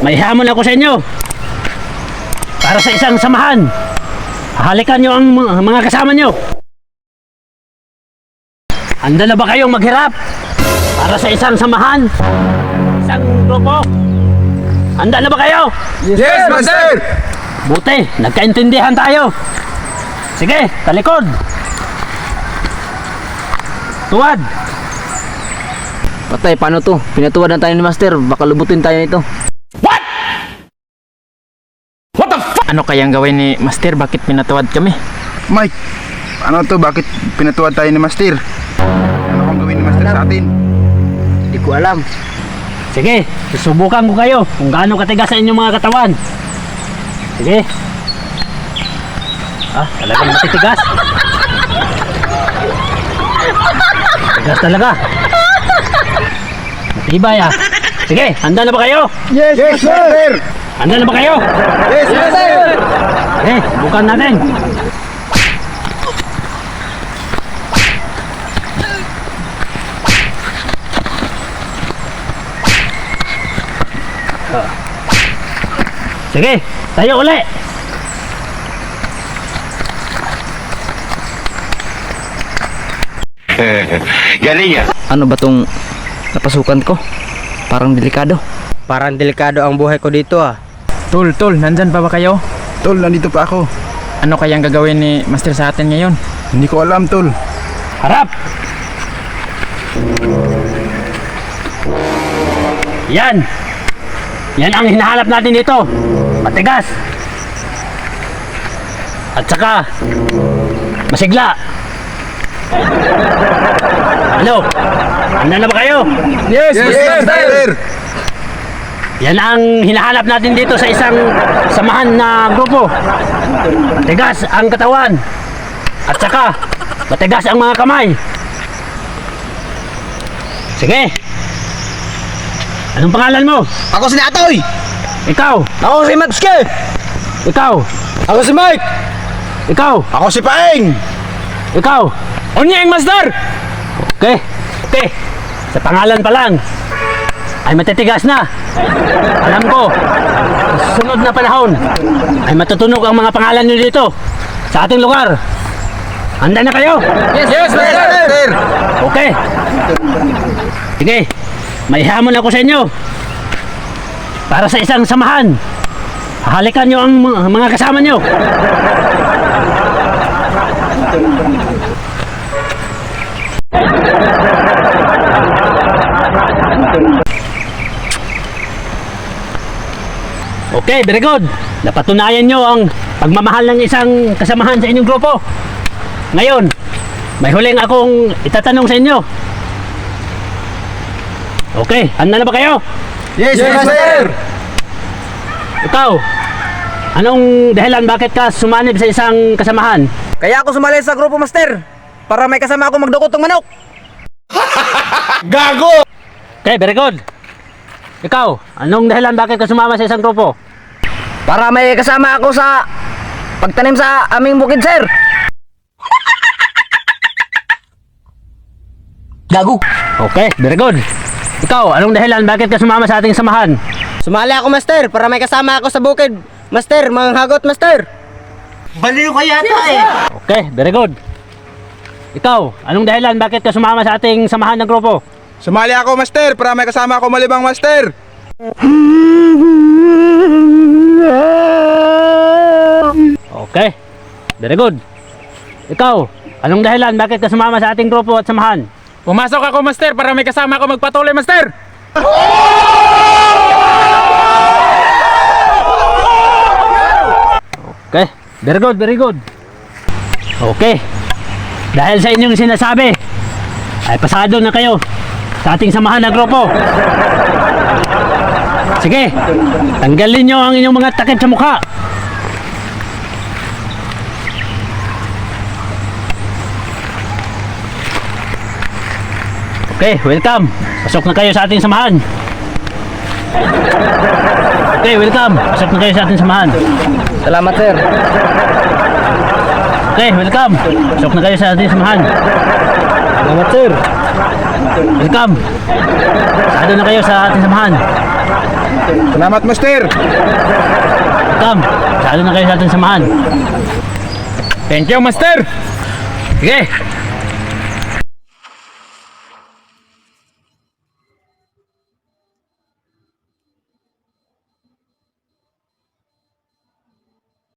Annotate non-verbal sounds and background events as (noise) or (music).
May hamon ako sa inyo. Para sa isang samahan. Halikan nyo ang mga kasama nyo. Handa na ba kayong maghirap? Para sa isang samahan? Isang grupo? Handa na ba kayo? Yes, Master! Buti, nagkaintindihan tayo. Sige, talikod. Tuwad. Patay, paano to? Pinatuwad na tayo ni Master. Baka lubutin tayo nito. Ano kayang gawin ni Master? Bakit pinatawad kami? Mike, ano to? Bakit pinatuwad tayo ni Master? Ano kung gawin ni Master sa atin? Hindi ko alam. Sige, susubukan ko kayo kung gaano katigas sa inyong mga katawan. Sige. Ah, talagang matitigas. Tigas talaga. Matibay ah. Sige, handa na ba kayo? Yes, Master! Handa na ba kayo? Yes, Master! Eh, bukan natin. Sige, tayo uli. Galing yan. Ano ba tong napasukan ko? Parang delikado. Parang delikado ang buhay ko dito ah. Tol, tol, nandyan pa ba kayo? Tol, nandito pa ako. Ano kayang gagawin ni Master sa atin ngayon? Hindi ko alam, Tol. Harap! Yan! Yan ang hinahanap natin dito. Matigas. At saka, masigla. Ano? Handa na ba kayo? Yes, Master! Yan ang hinahanap natin dito sa isang samahan na grupo. Matigas ang katawan. At saka, matigas ang mga kamay. Sige. Anong pangalan mo? Ako si Natoy! Ikaw. Ako si Matske! Ikaw. Ako si Mike! Ikaw. Ako si Paeng! Ikaw. Onyeng Master! Okay. Okay. Sa pangalan pa lang, ay matitigas na. Alam ko, sunod na panahon, ay matutunog ang mga pangalan nyo dito sa ating lugar. Handa na kayo? Yes, Master! Okay. Sige, may hamon ako sa inyo. Para sa isang samahan. Halikan nyo ang mga mga kasama nyo. Okay, very good. Napatunayan nyo ang pagmamahal ng isang kasamahan sa inyong grupo. Ngayon, may huling akong itatanong sa inyo. Okay, handa na ba kayo? Yes, Master! Ikaw, anong dahilan bakit ka sumanib sa isang kasamahan? Kaya ako sumali sa grupo Master para may kasama ako magdukot ng manok. (laughs) Okay, very good. Ikaw, anong dahilan bakit ka sumama sa isang grupo? Para may kasama ako sa pagtanim sa aming bukid, sir. Gago. Okay, very good. Ikaw, anong dahilan bakit ka sumama sa ating samahan? Sumali ako, Master, para may kasama ako sa bukid. Master, manghagot, Master. Baliw ka yata eh. Okay, very good. Ikaw, anong dahilan bakit ka sumama sa ating samahan ng grupo? Sumali ako, Master, para may kasama ako malibang Master! Okay, very good. Ikaw, anong dahilan bakit ka sumama sa ating grupo at samahan? Pumasok ako Master para may kasama ako magpatuloy Master! Okay, very good, very good. Okay, dahil sa inyong sinasabi, ay pasado na kayo sa ating samahan na grupo. Sige, tanggalin nyo ang inyong mga takip sa mukha. Okay, welcome. Pasok na kayo sa ating samahan. Okay, welcome. Pasok na kayo sa ating samahan. Salamat, sir. Okay, welcome. Pasok na kayo sa ating samahan. Salamat, sir. Welcome. Sado na kayo sa ating samahan. Salamat, Master! Kam, lalo na kayo sa ating samahan. Thank you, Master! Sige,